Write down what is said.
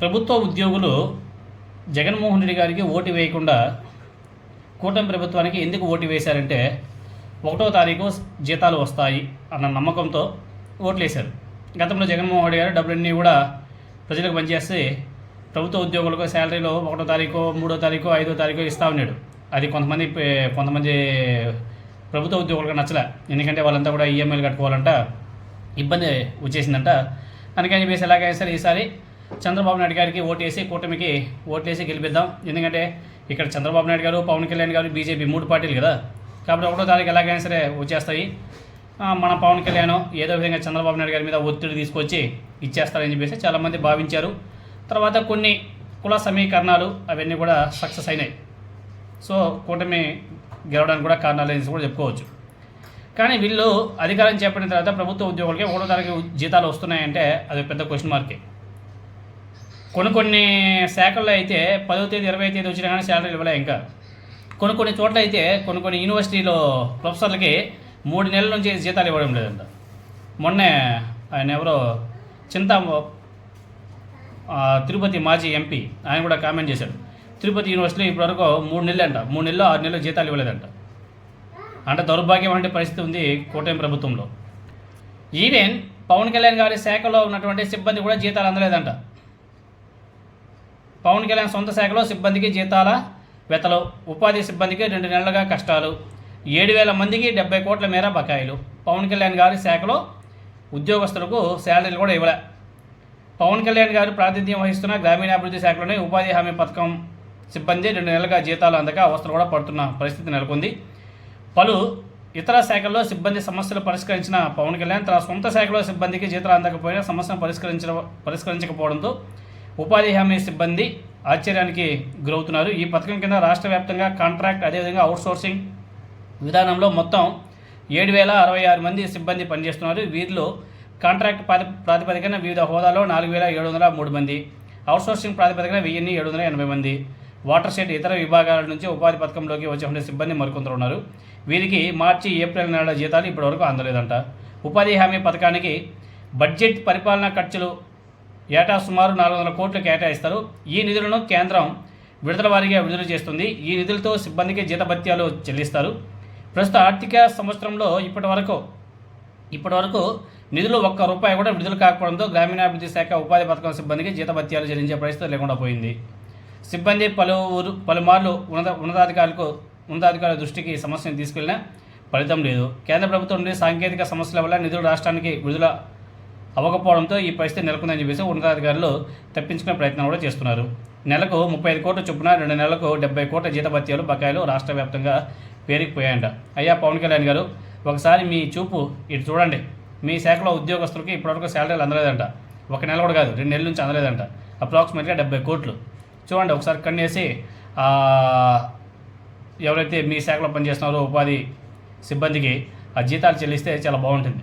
ప్రభుత్వ ఉద్యోగులు జగన్మోహన్ రెడ్డి గారికి ఓటు వేయకుండా కూటమి ప్రభుత్వానికి ఎందుకు ఓటు వేశారంటే ఒకటో తారీఖు జీతాలు వస్తాయి అన్న నమ్మకంతో ఓట్లు వేశారు గతంలో జగన్మోహన్ రెడ్డి గారు డబ్బులన్నీ కూడా ప్రజలకు పనిచేసి ప్రభుత్వ ఉద్యోగులకు శాలరీలో ఒకటో తారీఖు మూడో తారీఖు ఐదో తారీఖు ఇస్తూ ఉన్నాడు. అది కొంతమంది కొంతమంది ప్రభుత్వ ఉద్యోగులకు నచ్చలే. ఎందుకంటే వాళ్ళంతా కూడా ఈఎంఐలు కట్టుకోవాలంట ఇబ్బంది వచ్చేసిందంట. అందుకని చెప్పేసి ఎలాగైనా సరే ఈసారి చంద్రబాబు నాయుడు గారికి ఓటేసి కూటమికి ఓట్లేసి గెలిపిద్దాం. ఎందుకంటే ఇక్కడ చంద్రబాబు నాయుడు గారు పవన్ కళ్యాణ్ గారు బీజేపీ మూడు పార్టీలు కదా. కాబట్టి ఒకటో తారీఖు ఎలాగైనా సరే వచ్చేస్తాయి. మన పవన్ కళ్యాణ్ ఏదో విధంగా చంద్రబాబు నాయుడు గారి మీద ఒత్తిడి తీసుకొచ్చి ఇచ్చేస్తారని చెప్పేసి చాలామంది భావించారు. తర్వాత కొన్ని కుల సమీకరణాలు అవన్నీ కూడా సక్సెస్ అయినాయి. సో కూటమి గెలవడానికి కూడా కారణాలు అనేసి కూడా చెప్పుకోవచ్చు. కానీ వీళ్ళు అధికారం చేపట్టిన తర్వాత ప్రభుత్వ ఉద్యోగులకి ఒకటో తారీఖు జీతాలు వస్తున్నాయంటే అది పెద్ద క్వశ్చన్ మార్కే కొన్ని కొన్ని శాఖల్లో అయితే పదో తేదీ ఇరవై తేదీ వచ్చినా కానీ శాలరీలు ఇవ్వలే ఇంకా. కొన్ని కొన్ని చోట్ల అయితే కొన్ని కొన్ని యూనివర్సిటీలో ప్రొఫెసర్లకి మూడు నెలల నుంచి జీతాలు ఇవ్వడం లేదంట. మొన్నే ఆయన ఎవరో చింతా తిరుపతి మాజీ ఎంపీ ఆయన కూడా కామెంట్ చేశాడు. తిరుపతి యూనివర్సిటీలో ఇప్పటివరకు మూడు నెలలు అంట. మూడు నెలలు ఆరు నెలలు జీతాలు ఇవ్వలేదంట. అంటే దౌర్భాగ్యం వంటి పరిస్థితి ఉంది కూటమి ప్రభుత్వంలో. ఈవెన్ పవన్ కళ్యాణ్ గారి శాఖలో ఉన్నటువంటి సిబ్బంది కూడా జీతాలు అందలేదంట. పవన్ కళ్యాణ్ సొంత శాఖలో సిబ్బందికి జీతాల వెతలు ఉపాధి సిబ్బందికి రెండు నెలలుగా కష్టాలు. ఏడు వేల మందికి డెబ్బై కోట్ల మేర బకాయిలు. పవన్ కళ్యాణ్ గారి శాఖలో ఉద్యోగస్తులకు శాలరీలు కూడా ఇవ్వలే. పవన్ కళ్యాణ్ గారు ప్రాతినిధ్యం వహిస్తున్న గ్రామీణాభివృద్ధి శాఖలోని ఉపాధి హామీ పథకం సిబ్బంది రెండు నెలలుగా జీతాలు అందక అవస్థలు కూడా పడుతున్న పరిస్థితి నెలకొంది. పలు ఇతర శాఖల్లో సిబ్బంది సమస్యలు పరిష్కరించిన పవన్ కళ్యాణ్ తన సొంత శాఖలో సిబ్బందికి జీతాలు అందకపోయినా సమస్యను పరిష్కరించ పరిష్కరించకపోవడంతో ఉపాధి హామీ సిబ్బంది ఆశ్చర్యానికి గురవుతున్నారు. ఈ పథకం కింద రాష్ట్ర వ్యాప్తంగా కాంట్రాక్ట్ అదేవిధంగా అవుట్సోర్సింగ్ విధానంలో మొత్తం ఏడు వేల అరవై ఆరు మంది సిబ్బంది పనిచేస్తున్నారు. వీరిలో కాంట్రాక్ట్ ప్రాతి ప్రాతిపదికన వివిధ హోదాలో నాలుగు వేల ఏడు వందల మూడు మంది అవుట్సోర్సింగ్ ప్రాతిపదికన వెయ్యిన్ని ఏడు వందల ఎనభై మంది వాటర్ షెడ్ ఇతర విభాగాల నుంచి ఉపాధి పథకంలోకి వచ్చే సిబ్బంది మరికొందరు ఉన్నారు. వీరికి మార్చి ఏప్రిల్ నెలల జీతాలు ఇప్పటివరకు అందలేదంట. ఉపాధి హామీ పథకానికి బడ్జెట్ పరిపాలనా ఖర్చులు ఏటా సుమారు నాలుగు వందల కోట్లు కేటాయిస్తారు. ఈ నిధులను కేంద్రం విడుదల వారీగా విడుదల చేస్తుంది. ఈ నిధులతో సిబ్బందికి జీతభత్యాలు చెల్లిస్తారు. ప్రస్తుత ఆర్థిక సంవత్సరంలో ఇప్పటి వరకు ఇప్పటి వరకు నిధులు ఒక్క రూపాయి కూడా విడుదల కాకపోవడంతో గ్రామీణాభివృద్ధి శాఖ ఉపాధి పథకం సిబ్బందికి జీతభత్యాలు చెల్లించే పరిస్థితి లేకుండా పోయింది. సిబ్బంది పలువురు పలుమార్లు ఉన్నత ఉన్నతాధికారులకు ఉన్నతాధికారుల దృష్టికి సమస్యను తీసుకెళ్ళినా ఫలితం లేదు. కేంద్ర ప్రభుత్వం నుండి సాంకేతిక సమస్యల వల్ల నిధులు రాష్ట్రానికి విడుదల అవ్వకపోవడంతో ఈ పరిస్థితి నెలకొందని చెప్పేసి ఉన్నతాధికారులు తప్పించుకునే ప్రయత్నం కూడా చేస్తున్నారు. నెలకు ముప్పై ఐదు కోట్ల చొప్పున రెండు నెలలకు డెబ్బై కోట్ల జీతభత్యాలు బకాయిలు రాష్ట్ర వ్యాప్తంగా పేరుకుపోయాయంట. అయ్యా పవన్ కళ్యాణ్ గారు ఒకసారి మీ చూపు ఇటు చూడండి. మీ శాఖలో ఉద్యోగస్తులకి ఇప్పటివరకు శాలరీలు అందలేదంట. ఒక నెల కూడా కాదు రెండు నెలల నుంచి అందలేదంట. అప్రాక్సిమేట్గా డెబ్బై కోట్లు. చూడండి ఒకసారి కన్నేసి ఎవరైతే మీ శాఖలో పనిచేస్తున్నారో ఉపాధి సిబ్బందికి ఆ జీతాలు చెల్లిస్తే చాలా బాగుంటుంది.